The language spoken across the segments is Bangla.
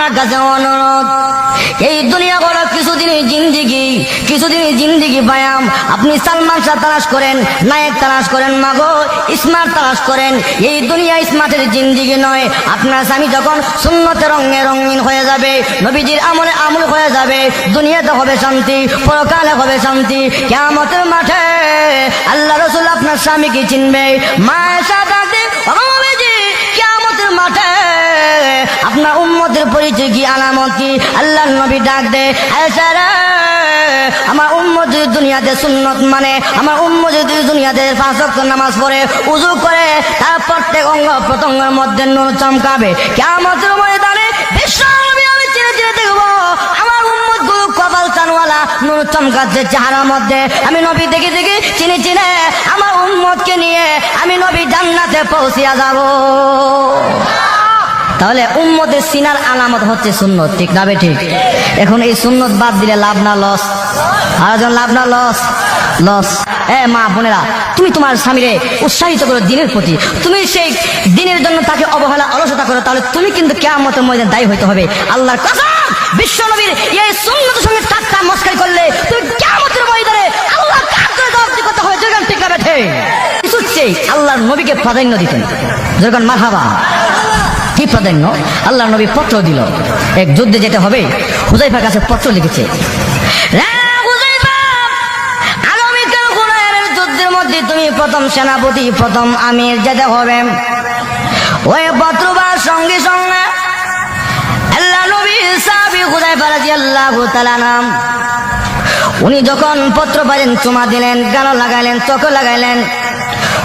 আপনার কাছে অনুরোধ। এই দুনিয়া বড় কিছুদিন জিন্দিগি কিছুদিন জিন্দিগি পায়াম আপনি সালমান শাহ তালাশ করেন, নায়ক তালাশ করেন, মাগো স্মার্ট তালাশ করেন। এই দুনিয়া স্মার্টের জিন্দিগি নয়। আপনার স্বামী যখন শূন্যতে রঙে রঙিন হয়ে যাবে, নবীজির আমলে আমল হয়ে যাবে, দুনিয়াতে হবে শান্তি, পরকালে হবে শান্তি। কেমতের মাঠে আল্লাহ রসুল আপনার স্বামীকে চিনবে। মায়ের সাথে আপনার উম্মতের পরিচয় কি আলামত কি? আল্লাহ নবী ডাক দে আমার উম্মত দুনিয়াতে সুন্নত মানে আমার উম্মত দুনিয়াতে পাঁচ নামাজ পড়ে, উজু করে তার প্রত্যেক অঙ্গ প্রত্যঙ্গের মধ্যে নুন চমকাবে। কেমতের ময়দানে বিশ্ব আমি চিনে চিনে দেখব, আমার উম্মতগুলো কপাল চানওয়ালা নুর চমকাচ্ছে চেহারার মধ্যে। আমি নবী দেখে দেখে চিনে চিনে আমার উম্মতকে নিয়ে আমি নবী জান্নাতে পৌঁছিয়া যাব। তাহলে উম্মতের সিনার আলামত হচ্ছে সুন্নত, ঠিক না ঠিক? এখন এই সুন্নত বাদ দিলে লাভ না লস? আর একজন লাভ না লস? লস। এ মা বোনেরা, তুমি তোমার স্বামীরে উৎসাহিত করো দিনের প্রতি। তুমি সেই দিনের জন্য তাকে অবহেলা, অলসতা করো, তাহলে তুমি কিন্তু কেমতের মধ্যে দায়ী হইতে হবে। আল্লাহর কসম বিশ্ব নবীর এই সুন্নতের সঙ্গে ঠাট্টা মস্কারি করলে তুমি কেমতের ময়দানে আল্লাহ করতে হবে যেরকম ঠিক না বেঠে আল্লাহর নবীকে প্রাধান্য দিতেন। যেরকম মারহাবা কি প্রাধান্য আল্লাহ নবী পত্র দিল। এক যুদ্ধে যেতে হবে, হুজাইফার কাছে পত্র লিখেছে। তুমি প্রথম সেনাপতি, প্রথম আমির যেতে হবে। ওই পত্রবার সঙ্গে সঙ্গে আল্লাহ নবী সাহাবী হুজাইফা তাআলা নাম। উনি যখন পত্র পাইলেন, চুমা দিলেন গান লাগাইলেন চোখ লাগাইলেন।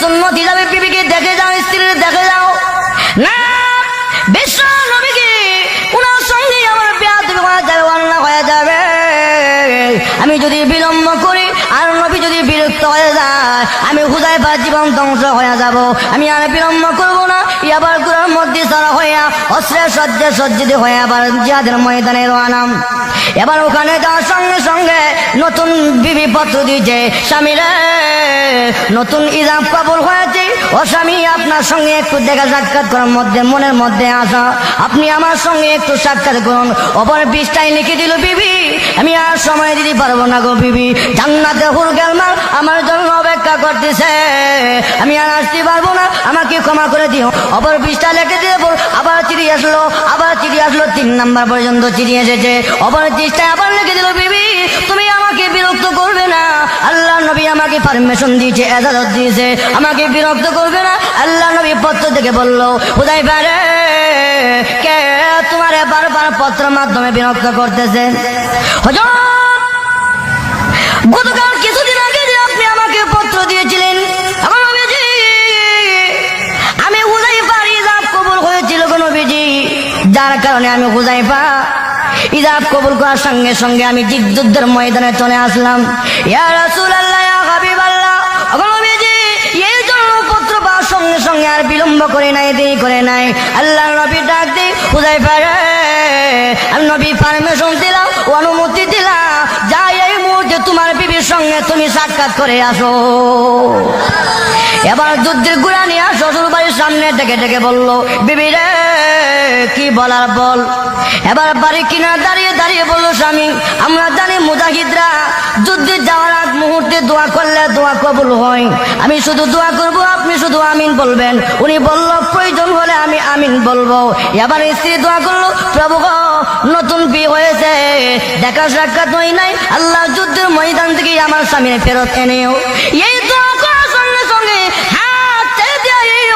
সুন্নতি যাবে বিবিকে দেখে যাও, স্ত্রীর দেখে যাও। না, বিশ্ব নবীকে ওনার সঙ্গে আমার বিয়া তুমি হয়ে যাবে অন্য হয়ে যাবে। আমি যদি বিলম্ব করি, আর নবী যদি বিরক্ত হয়ে যায়, আমি হুদাইফার জীবন ধ্বংস হয়ে যাব। আমি আর বিলম্ব করব না। আবার গুড়ার মধ্যে সারা হইয়া অস্ত্রের সজ্জে সজ্জিত হয়ে আবার জিহাদের ময়দানে রোয়ানাম এবার ওখানে যাওয়ার সঙ্গে সঙ্গে নতুন বিবি পত্র দিয়েছে স্বামীরে নতুন ইজাম কবুল হয়েছে। ও স্বামী, আপনার সঙ্গে একটু দেখা সাক্ষাৎ করার মধ্যে, মনের মধ্যে আসা আপনি আমার সঙ্গে একটু সাক্ষাৎ করুন। অপর পৃষ্ঠায় লিখে দিল, বিবি, আমি আর সময় দিতে পারব না গো বিবি। জান্নাতে হুর গেলমাল আমার জন্য করতেছে। আমি আর আসতে পারব না, আমাকে ক্ষমা করে দিও। অপর পৃষ্ঠা লিখে দিয়ে আবার চিঠি আসলো, আবার চিঠি আসলো, তিন নাম্বার পর্যন্ত চিঠি এসেছে। অপর পৃষ্ঠায় আবার লিখে দিল, বিবি, তুমি আমাকে বিরক্ত করবে না। আল্লাহ নবী আমাকে পারমিশন দিয়েছে, এজাজত দিয়েছে। আমাকে বিরক্ত করবে না। আল্লাহ নবী পত্র থেকে বলল উদয় পারে, কে তোমার বারবার পত্র মাধ্যমে বিরক্ত করতেছে? গতকাল যার কারণে আমি হুজাইফা ইজাব কবুল করার সঙ্গে সঙ্গে আমি যুদ্ধের ময়দানে চলে আসলাম। আল্লাহ ওগো এই সঙ্গে সঙ্গে আর বিলম্ব করে নাই, দেরি করে নাই। আল্লাহ নবী ডাক দি হুজাইফা আমি নবী পারমিশন দিলাম। সঙ্গে তুমি সাক্ষাৎ করে আসো। এবার যুদ্ধের গুড়া নিয়ে শ্বশুর বাড়ির সামনে ডেকে ডেকে বলল, বিবি রে, কি বলার বল? এবার বাড়ি কিনা দাঁড়িয়ে দাঁড়িয়ে বলল, স্বামী, আমরা জানি মুজাহিদরা যুদ্ধে যাওয়ার মুহূর্তে দোয়া করলে দোয়া কবুল হয়। আমি শুধু দোয়া করব, আপনি শুধু আমিন বলবেন। উনি বলল, প্রয়োজন হলে আমি আমিন বলব। এবার স্ত্রী দোয়া করল, প্রভু নতুন বিয়ে হয়েছে। দেখা সাক্ষাৎ হয় নাই। আল্লাহ যুদ্ধের ময়দান থেকে আমার স্বামীর ফেরত এনেও এই দোয়া করার সঙ্গে সঙ্গে দিয়ে এই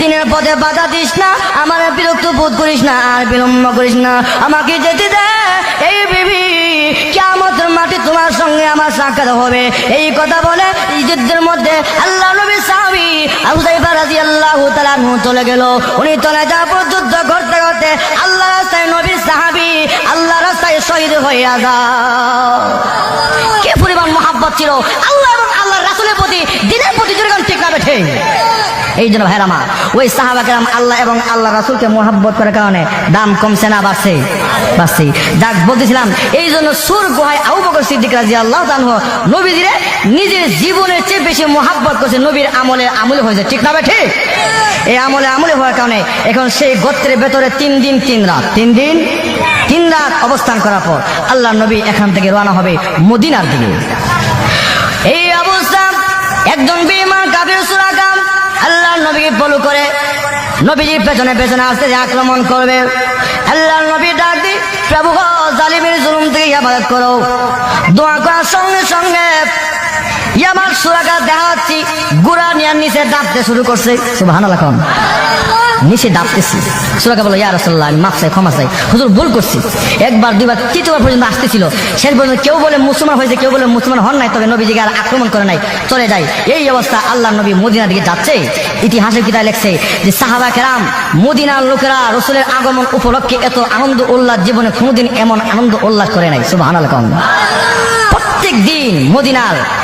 দিনের পথে বাধা দিস না, আমার বিরক্ত বোধ করিস না, আর বিলম্ব করিস না। আমাকে যেতে দে। সাক্ষাৎ হবে। এই কথা বলে যুদ্ধের মধ্যে আল্লাহ নবী সাহাবি হুজাইফা আল্লাহ তালা নু চলে গেল। উনি চলে যাওয়ার পর যুদ্ধ করতে করতে আল্লাহ রাস্তায় নবীর সাহাবী আল্লাহ রাস্তায় শহীদ হয়ে যাও কে পরিমাণ মহাব্বত ছিল? আল্লাহ এবং আল্লাহ রাসুলের প্রতি, দিনের প্রতি যেরকম ঠিক না বেঠে। এই জন্য ভাইরা আমার, ওই সাহাবাকেরাম আল্লাহ এবং আল্লাহ রাসূলকে মহাব্বত করার কারণে দাম কমছে না, বাড়ছে বাড়ছে। যাক, বলতেছিলাম এই জন্য সুর গুহায় বকর সিদ্দিক রাদিয়াল্লাহু তাআলা নবীজিরে নিজের জীবনের চেয়ে বেশি মহাব্বত করছে, নবীর আমলে আমলে হয়েছে, ঠিক না ভাই, ঠিক? এই আমলে আমলে হওয়ার কারণে এখন সেই গোত্রের ভেতরে তিন দিন, তিন রাত, তিন দিন, তিন রাত অবস্থান করার পর আল্লাহ নবী এখান থেকে রওনা হবে মদিনার দিকে। এই অবস্থা, একজন বেমান কাবির আল্লাহ নবীকে ফলো করে, নবীজির পেছনে পেছনে আসতে যে আক্রমণ করবে। আল্লাহ নবী ডাক দি, প্রভু জালিমের জুলুম থেকে ইবাদত করো। দোয়া করার সঙ্গে সঙ্গে ইয়ামার সুরাকা দেখাচ্ছি, গুড়া নিয়ার নিচে ডাবতে শুরু করছে। সুবহানাল্লাহ কোন। নিচে ডাবতেছি। সুরাকা বলো, ইয়া রাসূলুল্লাহ, আমি মাফ চাই, ক্ষমা চাই। হুজুর, ভুল করছি। একবার, দুইবার, তৃতীয়বার পর্যন্ত আসতেছিল। শেষ পর্যন্ত কেউ বলে মুসলমান হয়েছে, কেউ বলে মুসলমান হন নাই, তবে নবীজিকে আর আক্রমণ করে নাই। চলে যায় এই অবস্থা আল্লাহ নবী মদিনার দিকে যাচ্ছে। ইতিহাসের কিতায় লেখছে যে, সাহাবা কেরাম, মদিনার লোকেরা রসুলের আগমন উপলক্ষে এত আনন্দ উল্লাস, জীবনে কোনোদিন এমন আনন্দ উল্লাস করে নাই। কোন। প্রত্যেক দিন মদিনার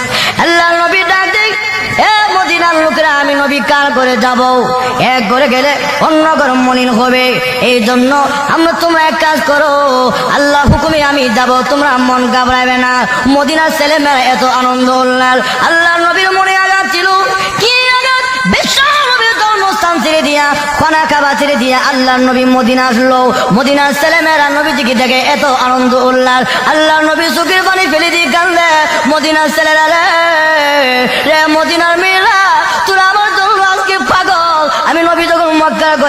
নবী করে যাব। এক ঘরে গেলে অন্য ঘর মলিন হবে। এই জন্য আমরা তোমরা এক কাজ করো, আল্লাহ হুকুমে আমি যাব। তোমরা মন ঘাবড়াবে না। মদিনার ছেলে মেয়েরা এত আনন্দ উল্লাস আল্লাহ নবীর মনে আঘাত ছিল। কি আঘাত? ছেড়ে দিয়া খানা খাবা ছেড়ে দিয়া আল্লাহ নবী মদিনা এত আনন্দ আল্লাহ ফেলে দিয়ে রে